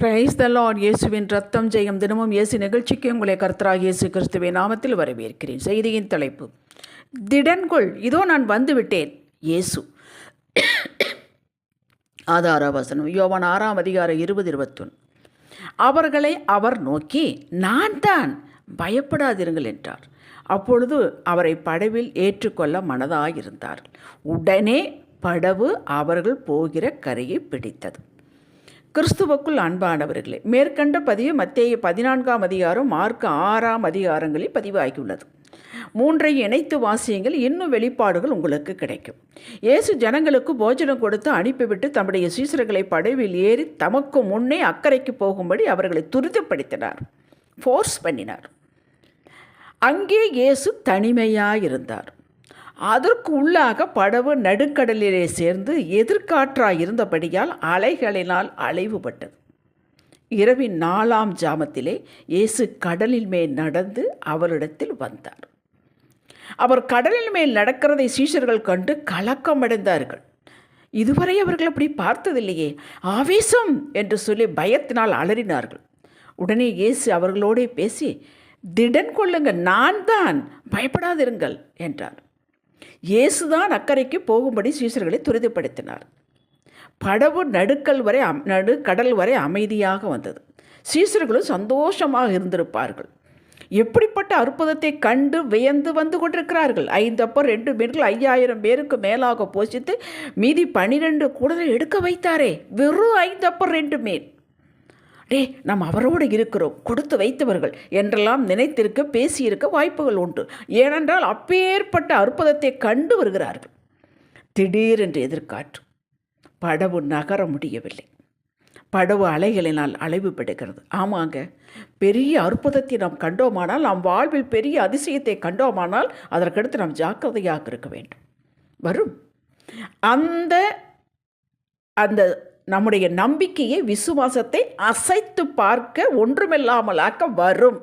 Praise the Lord இயேசுவின் ரத்தம் ஜெயம் தினமும் இயேசு நிகழ்ச்சிக்கு உங்களை கர்த்தராக இயேசு கிறிஸ்துவின் நாமத்தில் வரவேற்கிறேன். செய்தியின் தலைப்பு திடன்கொள் இதோ நான் வந்துவிட்டேன் இயேசு. ஆதார வசனம் யோவான் ஆறாம் அதிகாரம் இருபது இருபத்தொன்று அவர்களை அவர் நோக்கி நான் தான் பயப்படாதிருங்கள் என்றார். அப்பொழுது அவரை படவில் ஏற்றுக்கொள்ள மனதாயிருந்தார்கள். உடனே படவு அவர்கள் போகிற கரையை பிடித்தது. கிறிஸ்துவுக்குள் அன்பானவர்களே மேற்கண்ட பதிவு மத்திய பதினான்காம் அதிகாரம் மார்க் ஆறாம் அதிகாரங்களில் பதிவாகியுள்ளது. மூன்றை இணைத்து வாசியங்கள் இன்னும் வெளிப்பாடுகள் உங்களுக்கு கிடைக்கும். இயேசு ஜனங்களுக்கு போஜனம் கொடுத்து அனுப்பிவிட்டு தம்முடைய சீசர்களை படவில் ஏறி தமக்கு முன்னே அக்கறைக்கு போகும்படி அவர்களை துரிதப்படுத்தினார். ஃபோர்ஸ் பண்ணினார். அங்கே இயேசு தனிமையாயிருந்தார். அதற்கு உள்ளாக படவு நடுக்கடலிலே சேர்ந்து எதிர்காற்றாய் இருந்தபடியால் அலைகளினால் அலைவுபட்டது. இரவின் நாலாம் ஜாமத்திலே இயேசு கடலில் மேல் நடந்து அவரிடத்தில் வந்தார். அவர் கடலில் மேல் நடக்கிறதை சீஷர்கள் கண்டு கலக்கமடைந்தார்கள். இதுவரை அவர்கள் அப்படி பார்த்ததில்லையே. ஆவேசம் என்று சொல்லி பயத்தினால் அலறினார்கள். உடனே இயேசு அவர்களோடே பேசி திடன் கொள்ளுங்க நான் தான் பயப்படாதிருங்கள் என்றார். இயேசுதான் அக்கறைக்கு போகும்படி சீசர்களை துரிதப்படுத்தினார். படவு நடுக்கல் வரை அம் நடு கடல் வரை அமைதியாக வந்தது. சீசர்களும் சந்தோஷமாக இருந்திருப்பார்கள். எப்படிப்பட்ட அற்புதத்தை கண்டு வியந்து வந்து கொண்டிருக்கிறார்கள். ஐந்து அப்போ ரெண்டு மீன்கள் ஐயாயிரம் பேருக்கு மேலாக போஷித்து மீதி பனிரெண்டு கூடலை எடுக்க வைத்தாரே. வெறும் ஐந்து அப்போ ரெண்டு மீன். டே நாம் அவரோடு இருக்கிறோம். கொடுத்து வைத்தவர்கள் என்றெல்லாம் நினைத்திருக்க பேசியிருக்க வாய்ப்புகள் உண்டு. ஏனென்றால் அப்பேற்பட்ட அற்புதத்தை கண்டு வருகிறார்கள். திடீரென்று எதிர்காற்று. படவு நகர முடியவில்லை. படவு அலைகளினால் அலைவு படுகிறது ஆமாங்க பெரிய அற்புதத்தை நாம் கண்டோமானால் நாம் வாழ்வில் பெரிய அதிசயத்தை கண்டோமானால் அதற்கடுத்து நாம் ஜாக்கிரதையாக இருக்க வேண்டும். வரும். அந்த அந்த நம்முடைய நம்பிக்கையை விசுவாசத்தை அசைத்து பார்க்க ஒன்றுமில்லாமலாக்க வரும்.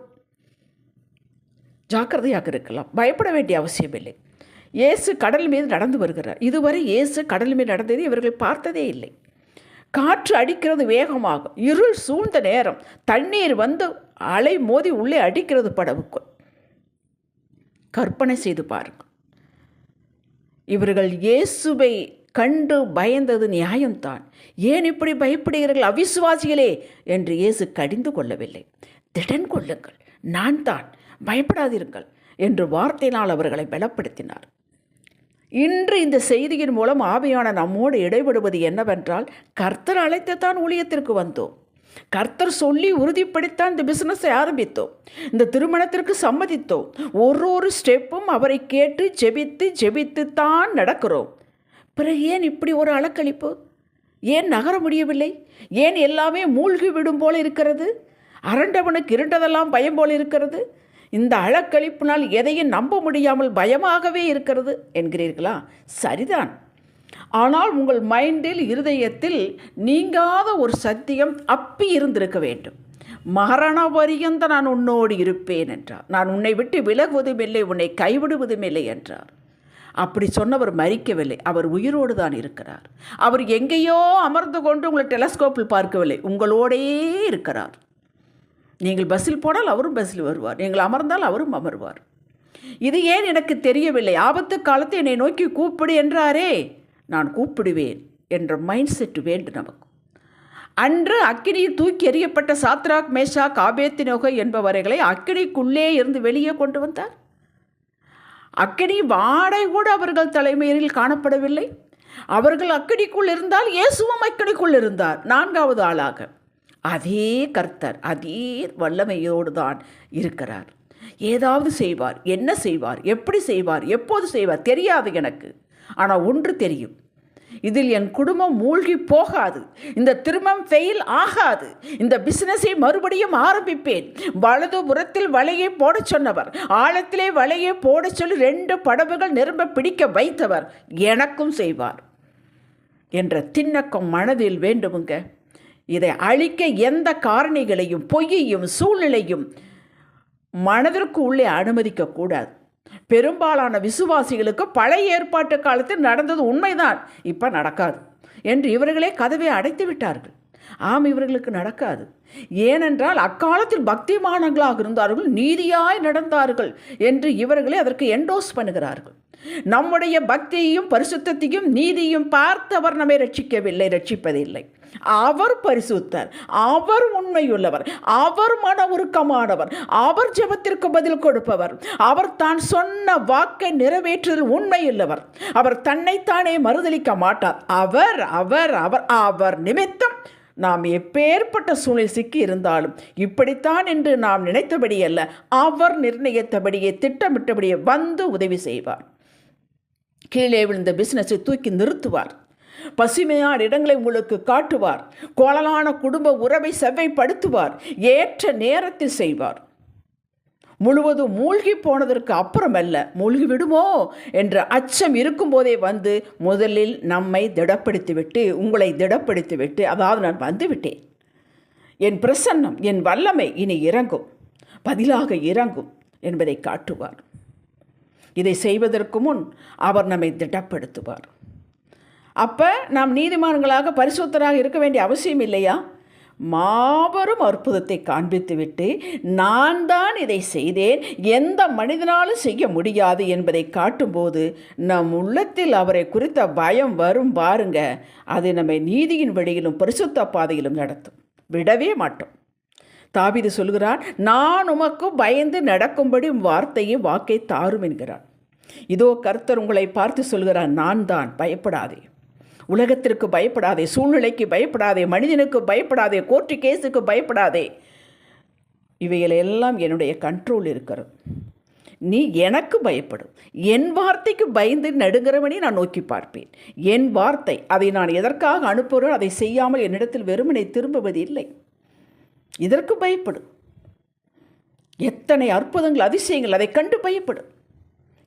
ஜாக்கிரதையாக இருக்கலாம். பயப்பட வேண்டிய அவசியமில்லை இயேசு கடல் மீது நடந்து வருகிறார். இதுவரை இயேசு கடல் மீது நடந்ததை இவர்கள் பார்த்ததே இல்லை. காற்று அடிக்கிறது வேகமாக இருள் சூழ்ந்த நேரம். தண்ணீர் வந்து அலை மோதி உள்ளே அடிக்கிறது படவுக்குள். கற்பனை செய்து பாருங்கள். இவர்கள் இயேசுவை கண்டு பயந்தது நியாயம்தான். ஏன் இப்படி பயப்படுகிறீர்கள் அவிசுவாசிகளே? என்று இயேசு கடிந்து கொள்ளவில்லை. திடன் கொள்ளுங்கள். நான் தான். பயப்படாதிருங்கள் என்று வார்த்தையினால் அவர்களை பலப்படுத்தினார். இன்று இந்த செய்தியின் மூலம் ஆவியான நம்மோடு இடைபடுவது என்னவென்றால் கர்த்தர் அழைத்து தான் ஊழியத்திற்கு வந்தோம். கர்த்தர் சொல்லி உறுதிப்படுத்தான் இந்த பிஸ்னஸை ஆரம்பித்தோம். இந்த திருமணத்திற்கு சம்மதித்தோம். ஒரு ஒரு ஸ்டெப்பும் அவரை கேட்டு ஜெபித்து ஜெபித்து தான் நடக்கிறோம். பிறகு ஏன் இப்படி ஒரு அலக்களிப்பு ஏன் நகர முடியவில்லை? ஏன் எல்லாமே மூழ்கி விடும் போல இருக்கிறது? அரண்டவனுக்கு இருண்டதெல்லாம் பயம் போல இருக்கிறது? இந்த அழக்களிப்பினால் எதையும் நம்ப முடியாமல் பயமாகவே இருக்கிறது என்கிறீர்களா? சரிதான். ஆனால் உங்கள் மைண்டில் இருதயத்தில் நீங்காத ஒரு சத்தியம் அப்பி இருந்திருக்க வேண்டும். மரண பரியந்த நான் உன்னோடு இருப்பேன் என்றார். நான் உன்னை விட்டு விலகுவதும் இல்லை உன்னை கைவிடுவதும் இல்லை என்றார். அப்படி சொன்னவர் மறிக்கவில்லை. அவர் உயிரோடு தான் இருக்கிறார். அவர் எங்கேயோ அமர்ந்து கொண்டு உங்களை டெலஸ்கோப்பில் பார்க்கவில்லை. உங்களோடே இருக்கிறார். நீங்கள் பஸ்ஸில் போனால் அவரும் பஸ்ஸில் வருவார். நீங்கள் அமர்ந்தால் அவரும் அமர்வார். இது ஏன் எனக்கு தெரியவில்லை? ஆபத்து காலத்தை என்னை நோக்கி கூப்பிடு என்றாரே. நான் கூப்பிடுவேன் என்ற மைண்ட் செட் வேண்டு நமக்கு. அன்று அக்கினியில் தூக்கி எறியப்பட்ட சாத்ராக் மேஷா காபேத்தினோகை என்பவர்களை அக்கினிக்குள்ளே இருந்து வெளியே கொண்டு வந்தார். அக்கினி வாடை கூட அவர்கள் தலைமையில் காணப்படவில்லை. அவர்கள் அக்கடிக்குள் இருந்தால் இயேசுவும் அக்கடிக்குள் இருந்தார் நான்காவது ஆளாக. அதே கர்த்தர் அதே வல்லமையோடு தான் இருக்கிறார். ஏதாவது செய்வார் என்ன செய்வார் எப்படி செய்வார் எப்போது செய்வார் தெரியாது எனக்கு. ஆனால் ஒன்று தெரியும் இதில் என் குடும்பம் மூழ்கி போகாது. இந்த திருமணம் ஃபெயில் ஆகாது. இந்த பிசினஸை மறுபடியும் ஆரம்பிப்பேன். வலது புறத்தில் வலையை போடச் சொன்னவர் ஆழத்திலே வலையை போடச் சொல்லி ரெண்டு படவுகள் நிரம்ப பிடிக்க வைத்தவர் எனக்கும் செய்வார் என்ற திண்ணக்கம் மனதில் வேண்டுமுங்க. இதை அழிக்க எந்த காரணிகளையும் பொய்யையும் சூழ்நிலையும் மனதிற்கு உள்ளே அனுமதிக்கக்கூடாது பெரும்பாலான விசுவாசிகளுக்கு பழைய ஏற்பாட்டு காலத்தில் நடந்தது உண்மைதான். இப்போ நடக்காது. என்று இவர்களே கதவை அடைத்து விட்டார்கள். ஆம் இவர்களுக்கு நடக்காது. ஏனென்றால் அக்காலத்தில் பக்திமானங்களாக இருந்தார்கள் நீதியாய் நடந்தார்கள் என்று இவர்களே அதற்கு என்டோஸ் பண்ணுகிறார்கள். நம்முடைய பக்தியையும் பரிசுத்தையும் நீதியும் பார்த்தவர் நம்மை ரட்சிக்கவில்லை ரட்சிப்பதில்லை. அவர் பரிசுத்தர் அவர் உண்மையுள்ளவர் அவர் மன உருக்கமானவர் அவர் ஜெபத்திற்கு பதில் கொடுப்பவர் அவர் தான் சொன்ன வாக்கை நிறைவேற்றுதல் உண்மையுள்ளவர். அவர் தன்னைத்தானே மறுதலிக்க மாட்டார். அவர் அவர் அவர் அவர் நிமித்தம் நாம் எப்பேற்பட்ட சூழல் சிக்கி இருந்தாலும் இப்படித்தான் என்று நாம் நினைத்தபடி அல்ல அவர் நிர்ணயித்தபடியே திட்டமிட்டபடியே வந்து உதவி செய்வார். கீழே விழுந்த பிசினஸை தூக்கி நிறுத்துவார். பசுமையான இடங்களை உங்களுக்கு காட்டுவார். கோலலான குடும்ப உறவை செவ்வைப்படுத்துவார். ஏற்ற நேரத்தில் செய்வார். முழுவதும் மூழ்கி போனதற்கு அப்புறமல்ல மூழ்கி விடுமோ? என்ற அச்சம் இருக்கும்போதே வந்து முதலில் நம்மை திடப்படுத்திவிட்டு உங்களை திடப்படுத்திவிட்டு அதாவது நான் வந்துவிட்டேன் என் பிரசன்னம் என் வல்லமை இனி இறங்கும். பதிலாக இறங்கும் என்பதை காட்டுவார். இதை செய்வதற்கு முன் அவர் நம்மை திடப்படுத்துவார். அப்போ நாம் நீதிமான்களாக பரிசுத்தராக இருக்க வேண்டிய அவசியம் இல்லையா? மாபெரும் அற்புதத்தை காண்பித்துவிட்டு நான் தான் இதை செய்தேன். எந்த மனிதனாலும் செய்ய முடியாது என்பதை காட்டும்போது நம் உள்ளத்தில் அவரை குறித்த பயம் வரும் பாருங்க. அது நம்மை நீதியின் வழியிலும் பரிசுத்த பாதையிலும் நடத்தும். விடவே மாட்டோம். தாபிது சொல்கிறான் நான் உமக்கு பயந்து நடக்கும்படி உம் வார்த்தையை வாக்கை தாரும் என்கிறான் இதோ கர்த்தர் உங்களை பார்த்து சொல்கிறான் நான் தான் பயப்படாதே. உலகத்திற்கு பயப்படாதே சூழ்நிலைக்கு பயப்படாதே மனிதனுக்கு பயப்படாதே கோர்ட்டு கேஸுக்கு பயப்படாதே. இவைகள் எல்லாம் என்னுடைய கண்ட்ரோல் இருக்கிறது. நீ எனக்கு பயப்படும். என் வார்த்தைக்கு பயந்து நடுங்கிறவனே நான் நோக்கி பார்ப்பேன். என் வார்த்தை அதை நான் எதற்காக அனுப்புகிறோம் அதை செய்யாமல் என்னிடத்தில் வெறுமனை திரும்புவது இல்லை. இதற்கு பயப்படும் எத்தனை அற்புதங்கள் அதிசயங்கள் அதை கண்டு பயப்படும்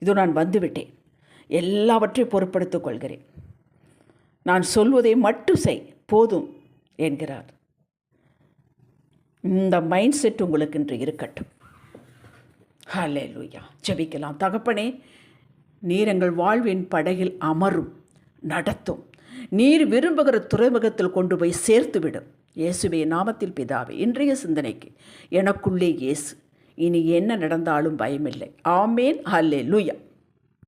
இதோ நான் வந்துவிட்டேன். எல்லாவற்றையும் பொருட்படுத்திக் கொள்கிறேன். நான் சொல்வதை மட்டும் செய். போதும் என்கிறார். இந்த மைண்ட் செட் உங்களுக்கு இன்று இருக்கட்டும். ஹலே லூயா ஜபிக்கலாம். தகப்பனே நீர் எங்கள் வாழ்வின் படகில் அமரும் நடத்தும். நீர் விரும்புகிற துறைமுகத்தில் கொண்டு போய் சேர்த்துவிடும். இயேசுவே நாமத்தில் பிதாவே இன்றைய சிந்தனைக்கு எனக்குள்ளே இயேசு. இனி என்ன நடந்தாலும் பயமில்லை. ஆமேன். ஹல்லே லூயா